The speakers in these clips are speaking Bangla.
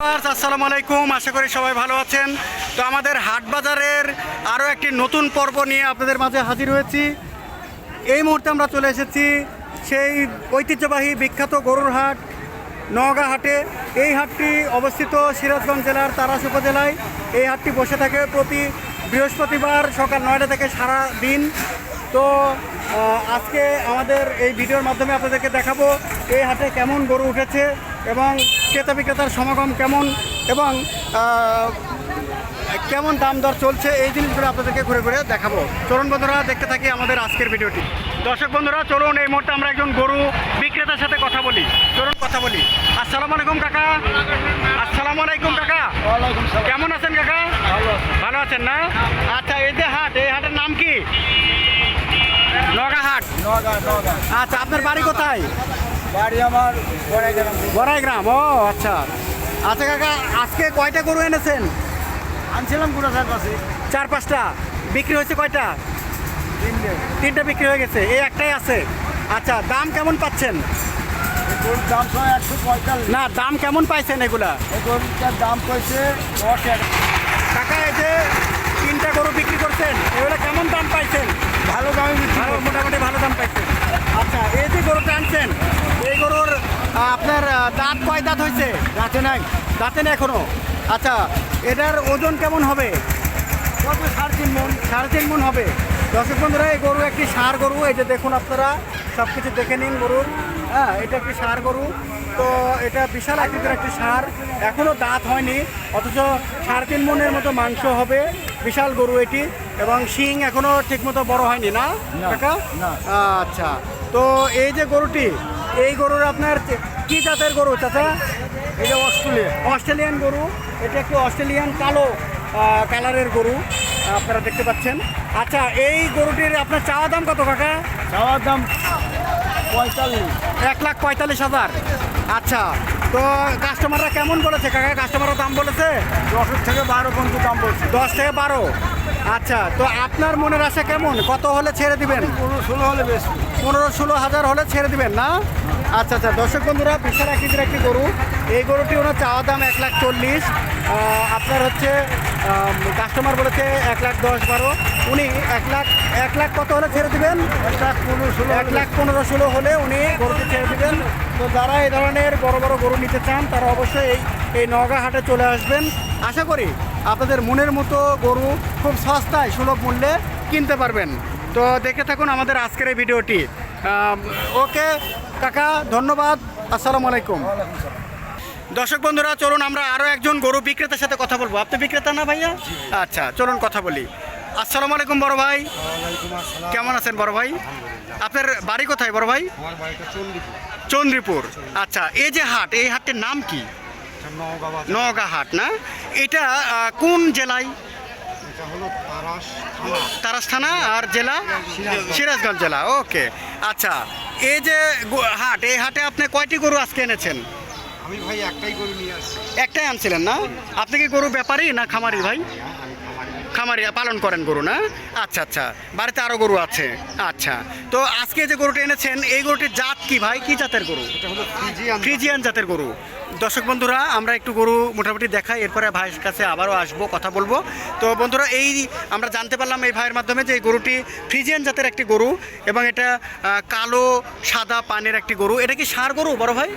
আসসালামু আলাইকুম। আশা করি সবাই ভালো আছেন। তো আমাদের হাট বাজারের আরও একটি নতুন পর্ব নিয়ে আপনাদের মাঝে হাজির হয়েছি। এই মুহূর্তে আমরা চলে এসেছি সেই ঐতিহ্যবাহী বিখ্যাত গরুর হাট, নওগাঁ হাটে। এই হাটটি অবস্থিত সিরাজগঞ্জ জেলার তারাস উপজেলায়। এই হাটটি বসে থাকে প্রতি বৃহস্পতিবার সকাল নয়টা থেকে সারা দিন তো আজকে আমাদের এই ভিডিওর মাধ্যমে আপনাদেরকে দেখাবো এই হাটে কেমন গরু উঠেছে। এবং ক্রেতা বিক্রেতার সমাগম কেমন এবং কেমন দাম দর চলছে এই জিনিসগুলো আপনাদেরকে ঘুরে ঘুরে দেখাবো। চলুন বন্ধুরা দেখতে থাকি আমাদের আজকের ভিডিওটি। দর্শক বন্ধুরা চলুন এই মুহূর্তে আমরা একজন গরু বিক্রেতার সাথে কথা বলি। চলুন কথা বলি। আসসালামু আলাইকুম কাকা। আসসালামু আলাইকুম কাকা। কেমন আছেন কাকা? ভালো আছেন না? আচ্ছা এই যে হাট এই হাটের নাম কি? নগা হাট নগা নগা আচ্ছা আপনার বাড়ি কোথায়? বাড়ি আমার বড়াই গ্রাম বড়াই গ্রাম ও আচ্ছা। আচ্ছা কাকা আজকে কয়টা গরু এনেছেন? আনছিলাম গুড়া সার পাশে চার পাঁচটা। বিক্রি হয়েছে কয়টা? তিনটে। তিনটা বিক্রি হয়ে গেছে এই একটাই আছে। আচ্ছা দাম কেমন পাচ্ছেন? দাম সময় একশো পঁয়তাল্লিশ। না দাম কেমন পাইছেন এগুলা? এই গরুটার দাম পড়ছে দশ টাকা এই যে তিনটা গরু বিক্রি করছেন এগুলো কেমন দাম পাইছেন ভালো দামে বিক্রি ভালো করব। মোটামুটি ভালো দাম পাইছেন আচ্ছা এই যে গরুটা আনছেন এই গরুর আহ, আপনার আহ, দাঁত হয়েছে? রাতে নাই। দাঁতে না এখনও। আচ্ছা এটার ওজন কেমন হবে? কত সাড়ে তিন মন। সাড়ে তিন মন হবে। দর্শক বন্ধুরা এই গরু একটি সার গরু। এই যে দেখুন আপনারা সব কিছু দেখে নিন গরুর। হ্যাঁ এটা একটি সার গরু। তো এটা বিশাল আকৃতির একটি সার। এখনও দাঁত হয়নি অথচ সাড়ে তিন মনের মতো মাংস হবে। বিশাল গরু এটি। এবং শিং এখনও ঠিকমতো বড় হয়নি না কাকা? না। আচ্ছা তো এই যে গরুটি এই গরুর আপনার কি জাতের গরু চাচা? এটা অস্ট্রেলিয়া অস্ট্রেলিয়ান। গরু। এটা একটু অস্ট্রেলিয়ান কালো কালারের গরু আপনারা দেখতে পাচ্ছেন। আচ্ছা এই গরুটির আপনার চাওয়া দাম কত কাকা? চাওয়ার দাম পঁয়তাল্লিশ। এক লাখ পঁয়তাল্লিশ হাজার। আচ্ছা তো কাস্টমাররা কেমন বলেছে? কাকা কাস্টমাররা দাম বলেছে? দশের থেকে বারো পর্যন্ত দাম বলছে। দশ থেকে বারো? আচ্ছা তো আপনার মনের আশা কেমন? কত হলে ছেড়ে দিবেন? পনেরো ষোলো হলে বেশি। পনেরো ষোলো হাজার হলে ছেড়ে দিবেন না? আচ্ছা আচ্ছা দর্শক বন্ধুরা বিশাল আকৃতির একটি গরু। এই গরুটি ওনার চাওয়া দাম এক লাখ চল্লিশ। আপনার হচ্ছে কাস্টমার বলেছে এক লাখ দশ বারো। উনি এক লাখ এক লাখ কত হলে ছেড়ে দিবেন? এক লাখ পনেরো ষোলো এক লাখ পনেরো ষোলো হলে উনি গরুটি ছেড়ে দিবেন। তো যারা এই ধরনের বড় বড় গরু নিতে চান তারা অবশ্যই এই এই নগা হাটে চলে আসবেন। আশা করি আপনাদের মনের মতো গরু খুব সস্তায় সুলভ মূল্যে কিনতে পারবেন। তো দেখে থাকুন আমাদের আজকের এই ভিডিওটি। ওকে কাকা ধন্যবাদ। আসসালামু আলাইকুম। দর্শক বন্ধুরা চলুন আমরা আরও একজন গরু বিক্রেতার সাথে কথা বলব। আপনি বিক্রেতা না ভাইয়া? আচ্ছা চলুন কথা বলি। আসসালামু আলাইকুম বড় ভাই। কেমন আছেন বড় ভাই? আপনার বাড়ি কোথায় বড় ভাই? চন্দ্রীপুর আচ্ছা এই যে হাট এই হাটের নাম কি? নওগাঁ হাট না? এটা কোন জেলায়? তারাস থানা। আর জেলা। সিরাজগঞ্জ জেলা ওকে। আচ্ছা এই যে হাট এই হাটে আপনি কয়টি গরু আজকে এনেছেন? আমি ভাই একটাই গরু নিয়ে আসছি। একটাই আনছিলেন না? আপনি কি গরু ব্যাপারী না খামারি ভাই? হ্যাঁ, খামারি পালন করেন গরু না? আচ্ছা আচ্ছা। বাড়িতে আরও গরু আছে। আচ্ছা। তো আজকে যে গরুটা এনেছেন এই গরুটির জাত কি ভাই? কি জাতের গরু? ফ্রিজিয়ান। জাতের গরু। দর্শক বন্ধুরা আমরা একটু গরু মোটামুটি দেখাই এরপরে ভাইয়ের কাছে আবারও আসব কথা বলব। তো বন্ধুরা এই আমরা জানতে পারলাম এই ভাইয়ের মাধ্যমে যে এই গরুটি ফ্রিজিয়ান জাতের একটি গরু এবং এটা কালো সাদা পানের একটি গরু। এটা কি সার গরু বড় ভাই?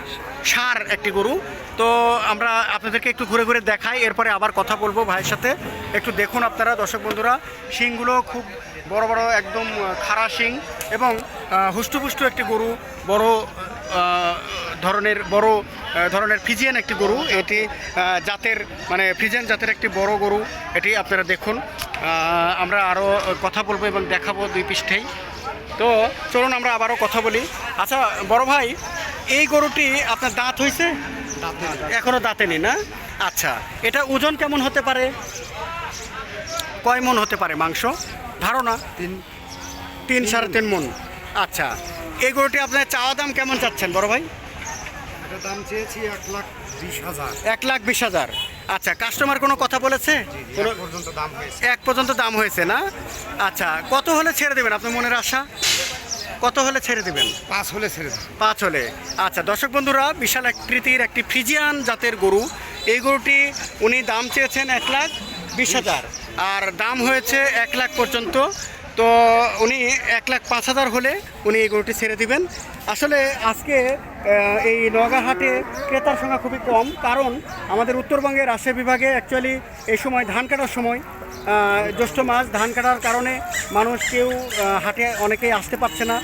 সার একটি গরু। তো আমরা আপনাদেরকে একটু ঘুরে ঘুরে দেখাই এরপরে আবার কথা বলব ভাইয়ের সাথে। একটু দেখুন আপনারা দর্শক বন্ধুরা শিংগুলো খুব বড় বড় একদম খাড়া শিং এবং হুষ্টপুষ্ট একটি গরু বড় ধরনের বড় ধরনের ফিজিয়ান একটি গরু। এটি জাতের মানে ফিজিয়ান জাতের একটি বড় গরু। এটি আপনারা দেখুন। আমরা আরও কথা বলব এবং দেখাবো দুই পৃষ্ঠেই। তো চলুন আমরা আবারও কথা বলি। আচ্ছা বড় ভাই এই গরুটি আপনার দাঁত হয়েছে? এখনও দাঁতে নেই না? আচ্ছা এটা ওজন কেমন হতে পারে? কয় মন হতে পারে মাংস? ধারণা? তিন তিন সাড়ে তিন মন। আচ্ছা এই গরুটি আপনার চাওয়া দাম কেমন চাচ্ছেন বড় ভাই? এটা দাম চেয়েছি এক লাখ বিশ হাজার। এক লাখ বিশ হাজার। আচ্ছা কাস্টমার কোনো কথা বলেছে? এক পর্যন্ত দাম হয়েছে। না? আচ্ছা কত হলে ছেড়ে দেবেন আপনার মনের আশা? কত হলে ছেড়ে দেবেন? পাঁচ হলে ছেড়ে দেবেন। পাঁচ হলে। আচ্ছা দর্শক বন্ধুরা বিশাল আকৃতির একটি ফ্রিজিয়ান জাতের গরু। এই গরুটি উনি দাম চেয়েছেন এক লাখ বিশ হাজার। আর দাম হয়েছে এক লাখ পর্যন্ত। তো উনি এক লাখ পাঁচ হাজার হলে উনি এই গরুটি ছেড়ে দিবেন। আসলে আজকে এই নগাহাটে ক্রেতার সংখ্যা খুবই কম। কারণ আমাদের উত্তরবঙ্গের রাজশাহী বিভাগে অ্যাকচুয়ালি এই সময় ধান কাটার সময় জ্যৈষ্ঠ মাস ধান কাটার কারণে মানুষ কেউ হাটে অনেকেই আসতে পারছে না।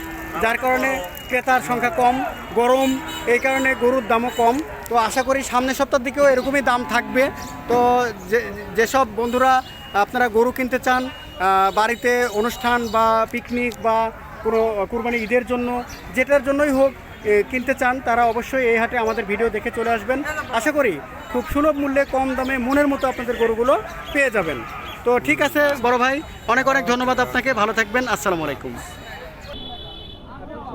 যার কারণে ক্রেতার সংখ্যা কম, গরম, এই কারণে গরুর দামও কম। তো আশা করি সামনের সপ্তাহের দিকেও এরকমই দাম থাকবে। তো যে, যেসব বন্ধুরা আপনারা গরু কিনতে চান বাড়িতে অনুষ্ঠান বা পিকনিক বা কোনো কুরবানি ঈদের জন্য, যেটার জন্যই হোক কিনতে চান, তারা অবশ্যই এই হাটে আমাদের ভিডিও দেখে চলে আসবেন। আশা করি খুব সুলভ মূল্যে কম দামে মনের মতো আপনাদের গরুগুলো পেয়ে যাবেন। তো ঠিক আছে, বড় ভাই, অনেক অনেক ধন্যবাদ আপনাকে, ভালো থাকবেন, আসসালামু আলাইকুম।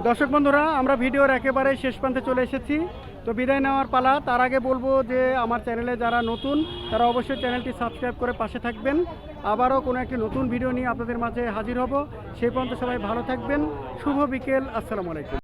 দর্শক বন্ধুরা, আমরা ভিডিওর একেবারে শেষ প্রান্তে চলে এসেছি। তো বিদায় নেওয়ার পালা। তার আগে বলব যে আমার চ্যানেলে যারা নতুন, তারা অবশ্যই চ্যানেলটি সাবস্ক্রাইব করে পাশে থাকবেন। আবারও কোনো একটি নতুন ভিডিও নিয়ে আপনাদের মাঝে হাজির হব। সেই পর্যন্ত সবাই ভালো থাকবেন। শুভ বিকেল। আসসালামু আলাইকুম।